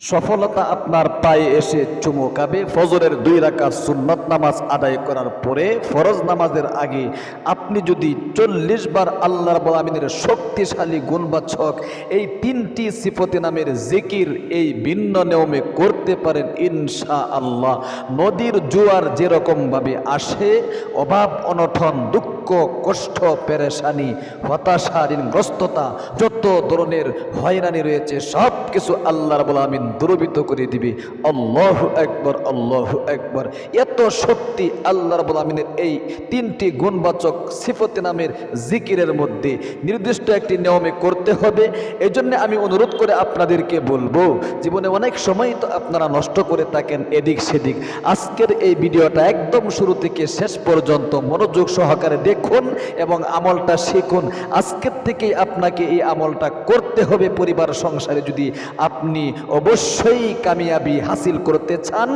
সফলতা আপনার পায়ে এসে চুমুকাবে ফজরের দুই রাকাত সুন্নত নামাজ আদায় করার পরে ফরজ নামাজের আগে আপনি যদি চল্লিশ বার আল্লাহ আমিনের শক্তিশালী গুণবাচক এই তিনটি সিফতি নামের জিকির এই ভিন্ন নিয়মে করতে পারেন ইনশা আল্লাহ নদীর জোয়ার যেরকমভাবে আসে, অভাব অনঠন দুঃখ, কষ্ট, পেরেশানি, হতাশা, ঋণগ্রস্ততা, যত ধরনের হয়রানি রয়েছে সব কিছু আল্লাহ রাবুল আমিন দুরবিত করে দিবে। আল্লাহ একবার আল্লাহ একবার এত শক্তি আল্লাহ রাবুল আমিনের এই তিনটি গুণবাচক সিফতি নামের জিকিরের মধ্যে নির্দিষ্ট একটি নিয়মে করতে হবে। এই জন্য আমি অনুরোধ করে আপনাদেরকে বলব, জীবনে অনেক সময় তো আপনারা নষ্ট করে থাকেন এদিক সেদিক। আজকের এই ভিডিওটা একদম শুরু থেকে শেষ পর্যন্ত মনোযোগ সহকারে দেখুন এবং আমলটা শিখুন। আজকের থেকেই আপনাকে এই আমলটা করতে হবে পরিবার সংসারে। যদি আপনি অবশ্যই কামিয়াবি হাসিল করতে চান।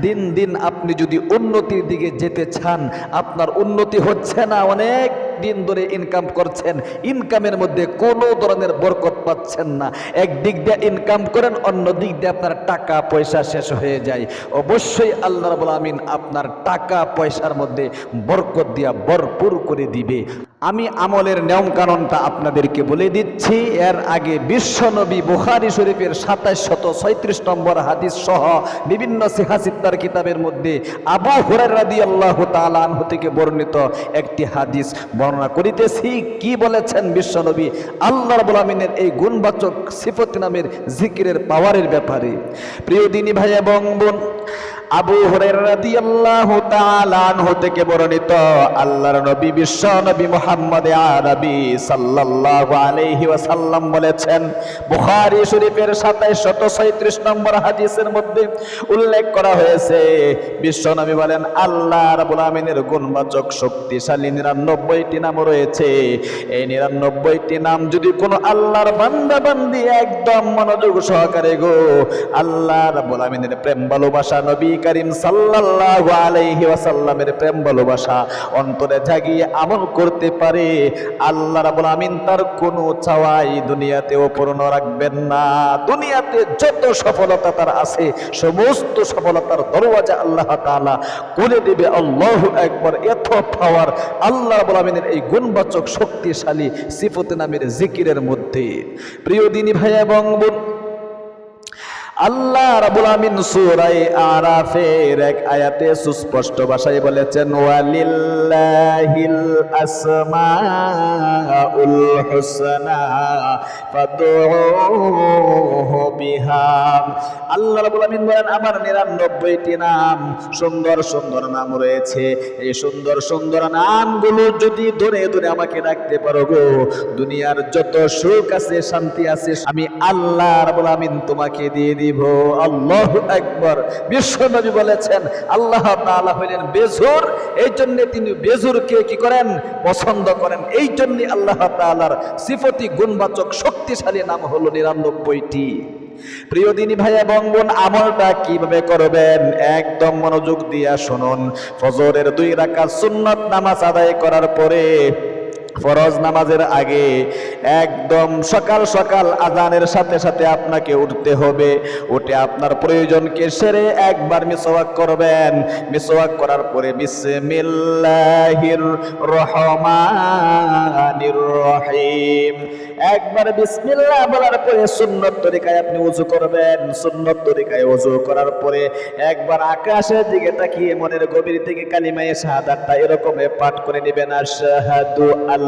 দিন দিন আপনি যদি উন্নতির দিকে যেতে চান, আপনার উন্নতি হচ্ছে না অনেক। দিন ধরে ইনকাম করছেন ইনকামের মধ্যে কোনো ধরনের বরকত পাচ্ছেন না। এক দিক দিয়ে ইনকাম করেন অন্য দিক দিয়ে আপনার টাকা, পয়সা শেষ হয়ে যায়। অবশ্যই আল্লাহ রাবুল আমিন আপনার টাকা, পয়সার মধ্যে বরকত দিয়া ভরপুর করে দিবে। আমি আমলের নিয়ম কানুনটা আপনাদেরকে বলে দিচ্ছি। এর আগে বিশ্বনবী বুখারি শরীফের সাতাশ শত ছয়ত্রিশ নম্বর হাদিস সহ বিভিন্ন সিহাসিত্তার কিতাবের মধ্যে আবু হুরার রাদি আল্লাহ তালানহু থেকে বর্ণিত একটি হাদিস। বর্ণনা করিতেছি, কি বলেছেন বিশ্বনবী? আল্লাহ রাবুল এই গুণবাচক সিফত নামের জিকিরের পাওয়ারের ব্যাপারে। প্রিয় দিনী ভাই এবং বোন, আবু রাদিয়াল্লাহু তাআলা থেকে বর্ণিত আল্লাহর নবী বিশ্ব নবী মুহাম্মদ আরবি সাল্লাল্লাহু আলাইহি ওয়াসাল্লাম বলেছেন, বুখারী শরীফের 2736 নম্বর হাদিসের মধ্যে উল্লেখ করা হয়েছে বিশ্ব নবী বলেন, আল্লাহ রাব্বুল আমিনের গুণবাচক, শক্তিশালী 99টি নাম রয়েছে। এই 99টি নাম যদি কোনো আল্লাহর বান্দা বান্দি একদম মনোযোগ সহকারে গো আল্লাহ রাব্বুল আমিনের প্রেম ভালোবাসা, নবী করিম সাল্লাল্লাহু আলাইহি ওয়াসাল্লামের প্রেম ভালোবাসা অন্তরে জাগিয়ে আমল করতে পারে, আল্লাহ রাব্বুল আমিন তার কোনো চাওয়াই দুনিয়াতেও পূর্ণ রাখবেন না। দুনিয়াতে যত সফলতা তার আছে, সমস্ত সফলতার দরওয়াজা আল্লাহ তাআলা খুলে দিবে। আল্লাহু একবার এত পাওয়ার আল্লাহ রাব্বুল আমিনের এই গুণবাচক শক্তিশালী সিফত নামের জিকিরের মধ্যে। প্রিয় দিনী ভাই এবং আল্লাহ রাবুল আমিন সূরা আরাফের এক আয়াতে সুস্পষ্ট ভাষায় বলেছেন, ওয়ালিল্লাহিল আসমাউল হুসনা ফাদউহু বিহা। আল্লাহ রাবুল আমিন বলেন, আমার 99টি নাম, সুন্দর সুন্দর নাম রয়েছে। এই সুন্দর সুন্দর নামগুলো যদি ধরে ধরে আমাকে ডাকতে পারো গো, দুনিয়ার যত সুখ আছে, শান্তি আছে, আমি আল্লাহ রাবুল আমিন তোমাকে দিয়ে আল্লাহ একবার বিশ্ব বলেছেন, আল্লাহ তাআলা হইলেন বেজুর। এই জন্য তিনি বেজুরকে কি করেন? পছন্দ করেন। এই জন্য আল্লাহ তাআলার সিফতি গুণবাচক শক্তিশালী নাম হলো নিরানব্বইটি। প্রিয় দিনী ভাই এবং বোন আমলটা কীভাবে করবেন? একদম মনোযোগ দিয়া শুনুন। ফজরের দুই রাকাত সুন্নত নামাজ আদায় করার পরে ফরজ নামাজের আগে একদম সকাল সকাল আজানের সাথে সাথে আপনাকে উঠতে হবে। উঠে আপনার প্রয়োজনকে সেরে একবার মিসওয়াক করবেন। মিসওয়াক করার পরে বিসমিল্লাহির রহমানির রহিম। একবার বিসমিল্লাহ বলার পরে সুন্নত তরিকায় আপনি উজু করবেন। সুন্নত তরিকায় উজু করার পরে একবার আকাশের দিকে তাকিয়ে মনের গভীর থেকে কালিমায়ে শাহাদাতটা এরকম পাঠ করে নেবেন। আশহাদু আল্লাহ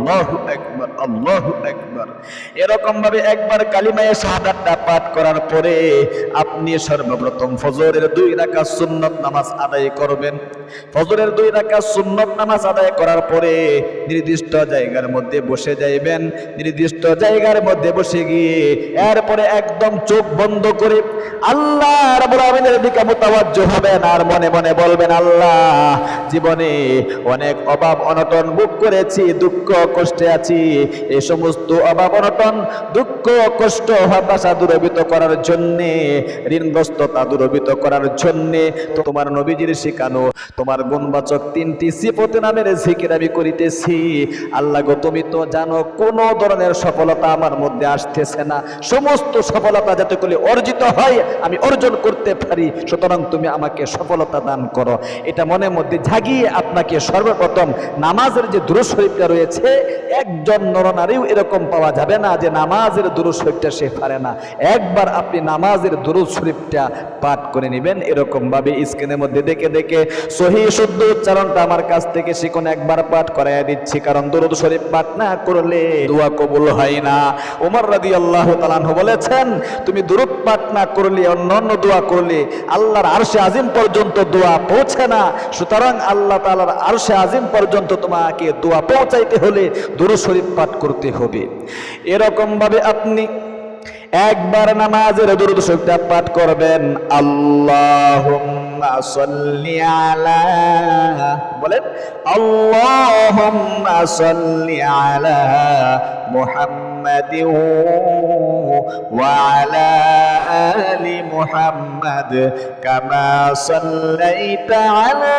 আল্লাহু আকবার আল্লাহু আকবার। এরকম ভাবে একবার কালিমায়ে শাহাদাতটা পাঠ করার পরে আপনি সর্বপ্রথম ফজরের দুই রাকাত নামাজ আদায় করবেন। ফজরের দুই রাকাত নামাজ আদায় করার পরে নির্দিষ্ট জায়গার মধ্যে বসে যাইবেন। নির্দিষ্ট জায়গার মধ্যে বসে গিয়ে এরপরে একদম চোখ বন্ধ করে আল্লাহ রাব্বুল আমিনের দিকে মুতাওয়াজ্জহ হবেন আর মনে মনে বলবেন, আল্লাহ, জীবনে অনেক অভাব, অনটন ভোগ করেছি, দুঃখ কষ্টে আছি এ সমস্ত অভাব অনটন দুঃখ কষ্ট হতাশা দূরবিত করার জন্যে, ঋণগ্রস্ততা দূরবিত করার জন্যে তোমার নবীজির শেখানো, তোমার গুণবাচক তিনটি সিফত নামের জিকির আমি করিতেছি। আল্লাহ গো, তুমি তো জানো কোন ধরনের সফলতা আমার মধ্যে আসতেছে না। সমস্ত সফলতা যাতে করে অর্জিত হয়, আমি অর্জন করতে পারি। সুতরাং তুমি আমাকে সফলতা দান করো। এটা মনের মধ্যে জাগিয়ে আপনাকে সর্বপ্রথম নামাজের যে দুরুদ শরীফটা রয়েছে, একজন নরনারীও এরকম পাওয়া যাবে না যে নামাজের দুরুদ শরীফটা সে পারে না। একবার আপনি নামাজের দুরুদ শরীফটা পাঠ করে নেবেন এরকম ভাবে স্ক্রিনের মধ্যে দেখে দেখে সহি শুদ্ধ উচ্চারণটা আমার কাছ থেকে শিখুন, একবার পাঠ করাইয়া দিচ্ছি, কারণ দুরুদ শরীফ পাঠ না করলে দোয়া কবুল হয় না। ওমর রাদি আল্লাহ বলেছেন, তুমি দুরুদ পাঠ না করলে অন্য অন্য দোয়া করলে আল্লাহর আরশে আজিম পর্যন্ত দোয়া পৌঁছে না। সুতরাং আল্লাহ তাআলার আরশে আজিম পর্যন্ত তোমাকে দোয়া পৌঁছাইতে হলে দুরুদ শরীফ পাঠ করতে হবে। এরকম ভাবে আপনি একবার নামাজের দূর শরীফটা পাঠ করবেন আল্লাহ বলেন আল্লাহ সাল্লি আলি মুহাম্মাদ কামা সাল্লাইতা আলা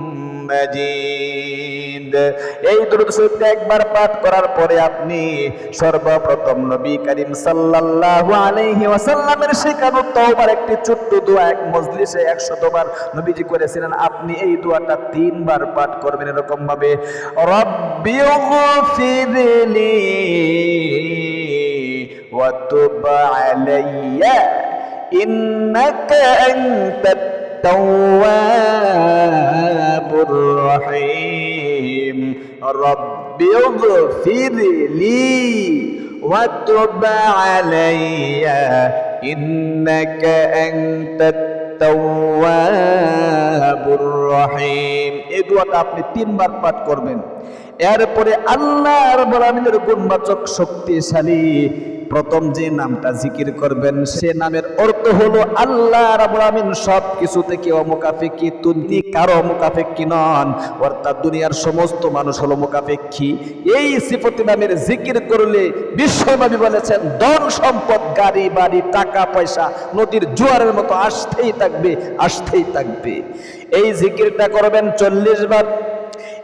মাজিদ। এই দুরূদ শরীফটা একবার পাঠ করার পরে আপনি সর্বপ্রথম নবী করিম সাল্লাল্লাহু আলাইহি ওয়াসাল্লামের শেখানো তওবার একটি ছোট্ট দোয়া এক মজলিসে 100 বার নবীজি করেছিলেন। আপনি এই দোয়াটা তিনবার পাঠ করবেন এরকম ভাবে রব্বি ওয়া তুব আলাইয়া ইন্নাকা আনতাত التواب الرحيم رب اغفر لي وتب علي إنك أنت التواب الرحيم এই দোয়াটা আপনি তিনবার পাঠ করবেন এরপরে আল্লাহ রাব্বুল আলামিনের গুণবাচক শক্তিশালী প্রথম যে নামটা জিকির করবেন, সে নামের অর্থ হলো আল্লাহ রাব্বুল আমিন সব কিছু থেকে অমুকাফেক্ষি তিনি কারও অমুকাফেক্ষি নন। অর্থাৎ দুনিয়ার সমস্ত মানুষ হলো মুকাফেক্ষি এই সিফতি নামের জিকির করলে বিশ্বনবী বলেছেন, ধন সম্পদ, গাড়ি, বাড়ি, টাকা, পয়সা, নদীর জোয়ারের মতো আসতেই থাকবে আসতেই থাকবে। এই জিকিরটা করবেন চল্লিশ বার।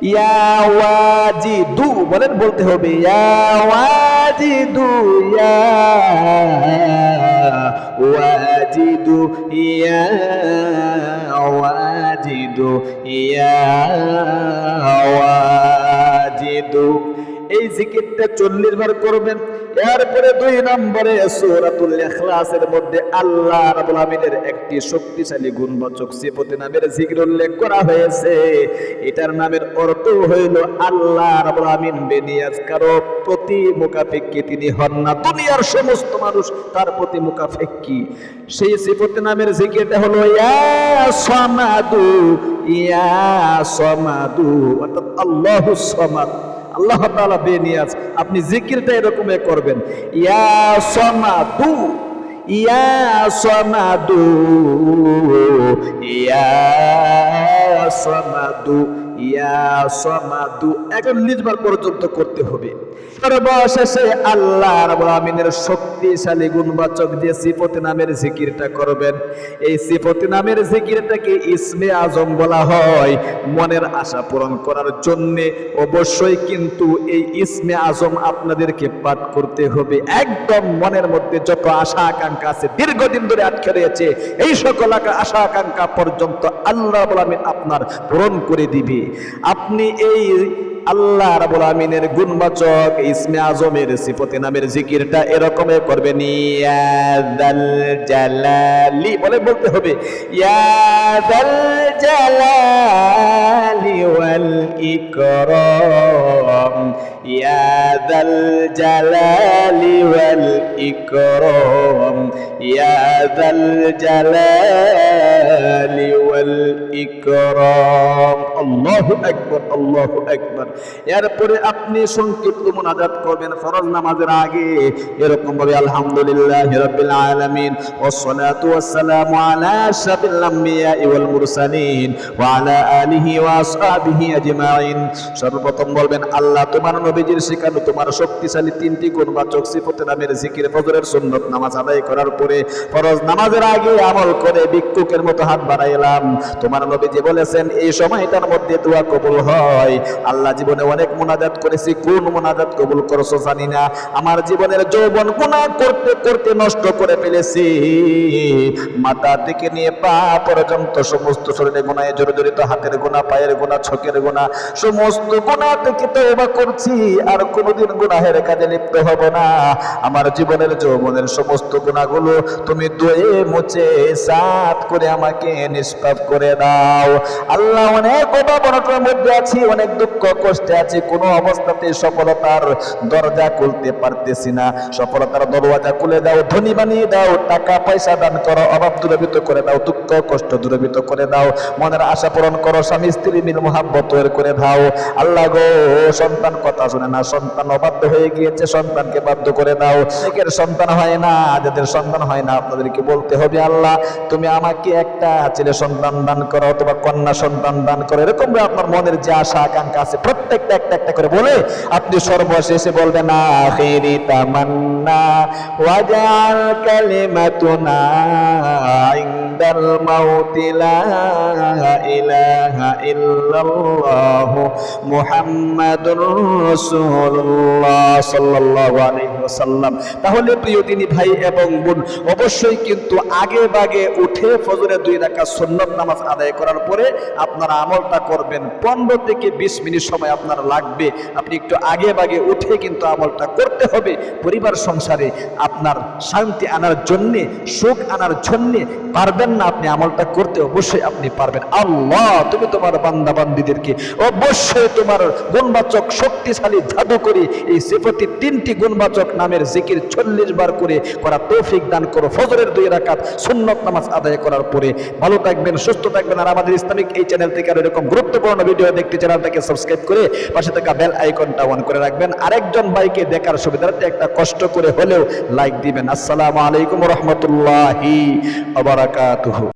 ইয়াওয়াজিদু বলেন বলতে হবে ইয়াওয়াজিদু ইয়াওয়াজিদু ইয়াওয়াজিদু ইয়াওয়া জিকিরটা চল্লিশ বার করবেন। এরপরে দুই নম্বরে ইখলাসের মধ্যে আল্লাহ রাব্বুল আমিনের একটি শক্তিশালী গুণবাচক সিফতি নামের জিকির উল্লেখ করা হয়েছে। এটার নামের অর্থ হইল আল্লাহ রাব্বুল আমিন বেনিয়াজ, কারও প্রতি মুকাফিক্কি তিনি হন না। দুনিয়ার সমস্ত মানুষ তার প্রতি মুকাফিক্কি সেই সিফতি নামের জিকিরটা হলো, ইয়া সামাদু ইয়া সামাদু, অর্থাৎ আল্লাহুস সামাদ। আল্লাহ তাআলা বেনিয়াজ আপনি জিকিরটা এরকম করবেন। ইয়া সামাদু ইয়া সামাদু ইয়া সামাদু। করতে হবে। সর্বশেষে শক্তিশালী গুণবাচক নামের জিকিরটা করবেন, এই নামের জিকিরটাকে আজম বলা হয় মনের আশা পূরণ করার জন্যে। অবশ্যই কিন্তু এই ইসমে আজম আপনাদেরকে পাঠ করতে হবে। একদম মনের মধ্যে যত আশা আকাঙ্ক্ষা আছে, দীর্ঘদিন ধরে আটকে রয়েছে, এই সকল আশা আকাঙ্ক্ষা পর্যন্ত আল্লাহ আপনার পূরণ করে দিবে। আপনি এই আল্লাহ রাবুল আমিনের গুণবাচক ইসমে আজমের সিফতে নামের জিকিরটা এরকম করবেন ইয়াদাল জালালি, বলে বলতে হবে ইয়াদাল জালালি ওয়াল ইকরাম ইয়াদাল জালালি ওয়াল ইকরাম ইয়াদাল জালালি ওয়াল ইকরাম। আল্লাহু আকবার আল্লাহু আকবার এরপরে আপনি সংক্ষিপ্ত মুনাজাত করবেন ফরজ নামাজের আগে এরকম ভাবে আলহামদুলিল্লাহ রাব্বিল আলামিন والصلاه والسلام على اشرف الانبياء والمرسلين وعلى اله واصحابه اجمعين সর্বপ্রথম বলবেন আল্লাহ তোমার নবীজির শেখানো তোমার শক্তিশালী তিনটি গুণবাচক সিফতে নামের জিকির ফজরের সুন্নত নামাজ আদায় করার পরে ফরজ নামাজের আগে আমল করে ভিক্ষুকের মতো হাত বাড়াইলাম তোমার নবীজি বলেছেন এই সময়টার মধ্যে দোয়া কবুল হয়। আল্লাহ জীবনে অনেক মোনাজাত করেছি, কোন মোনাজাত কবুল করছ জানি না। আমার জীবনের যৌবন গুনাহ করতে করতে নষ্ট করে ফেলেছি। মাথা থেকে নিয়ে পা পর্যন্ত সমস্ত শরীরে গুনায় জড়িত হাতের গোনা পায়ের গোনা ছকের গোনা সমস্ত গোনা থেকে তওবা করছি। আর কোনোদিন গুনাহের কাজে লিপ্ত হব না। আমার জীবনের যৌবনের সমস্ত গুণাগুলো তুমি দয়ে মুছে, সাত করে আমাকে নিষ্পাপ করে দাও। আল্লাহ অনেক অভাব অনটনের মধ্যে আছি, অনেক দুঃখ, কষ্টে আছি, কোনো অবস্থাতে সফলতার দরজা খুলতে পারতেছি না। সফলতার দরওয়াজা খুলে দাও, ধনী বানিয়ে দাও, টাকা, পয়সা দান করো, অভাব দূরীভূত করে দাও, দুঃখ, কষ্ট দূরীভূত করে দাও, মনের আশা পূরণ করো, স্বামী, স্ত্রী মিল মোহাব্বত করে দাও। আল্লাহ গো, সন্তান, কথা শুনে না, সন্তান অবাধ্য হয়ে গিয়েছে, সন্তানকে বাধ্য করে দাও। অনেকের সন্তান হয় না, যাদের সন্তান হয় না, আপনাদেরকে বলতে হবে, আল্লাহ, তুমি আমাকে একটা ছেলে সন্তান দান করো, অথবা কন্যা সন্তান দান করো এরকম আপনার মনের যে আশা, আকাঙ্ক্ষা আছে, প্রত্যেকটা একটা একটা করে বলে আপনি সর্বশেষে বলবেন, আখিরি তামান্না ওয়াজাল কালিমাতুনা ইনদাল মাউতি লা ইলাহা ইল্লাল্লাহ মুহাম্মাদুর রাসূলুল্লাহ সাল্লাল্লাহু আলাইহি ওয়াসাল্লাম। তাহলে প্রিয় তিনি ভাই এবং বোন, অবশ্যই কিন্তু আগে বাগে উঠে ফজরে দুই রাকাত সুন্নত নামাজ আদায় করার পরে আপনারা আমলটা করবেন। পনেরো থেকে বিশ মিনিট সময় আপনার লাগবে। আপনি একটু আগে বাগে উঠে কিন্তু আমলটা করতে হবে। পরিবার সংসারে আপনার শান্তি আনার জন্যে, সুখ আনার জন্যে পারবেন না আপনি আমলটা করতে, অবশ্যই আপনি পারবেন। আল্লাহ, তুমি তোমার বান্দা বান্দিদেরকে অবশ্যই তোমার গুণবাচক, শক্তিশালী জাদু করে এই সিফতি তিনটি গুণবাচক নামের জিকির চল্লিশ বার করে করা তৌফিক দান করো। ফজরের দুই রাকাত সুন্নত নামাজ আদায় করার পরে ভালো থাকবেন, সুস্থ থাকবেন। আর আমাদের ইসলামিক এই চ্যানেল থেকে আর এরকম গুরুত্বপূর্ণ ভিডিও দেখতে চ্যানেলটাকে সাবস্ক্রাইব করে পাশে থাকা বেল আইকনটা অন করে রাখবেন। আরেকজন বাইকে দেখার সুবিধার্থে একটা কষ্ট করে হলেও লাইক দিবেন। আসসালামু আলাইকুম রহমতুল্লাহি আবরাকাতুহু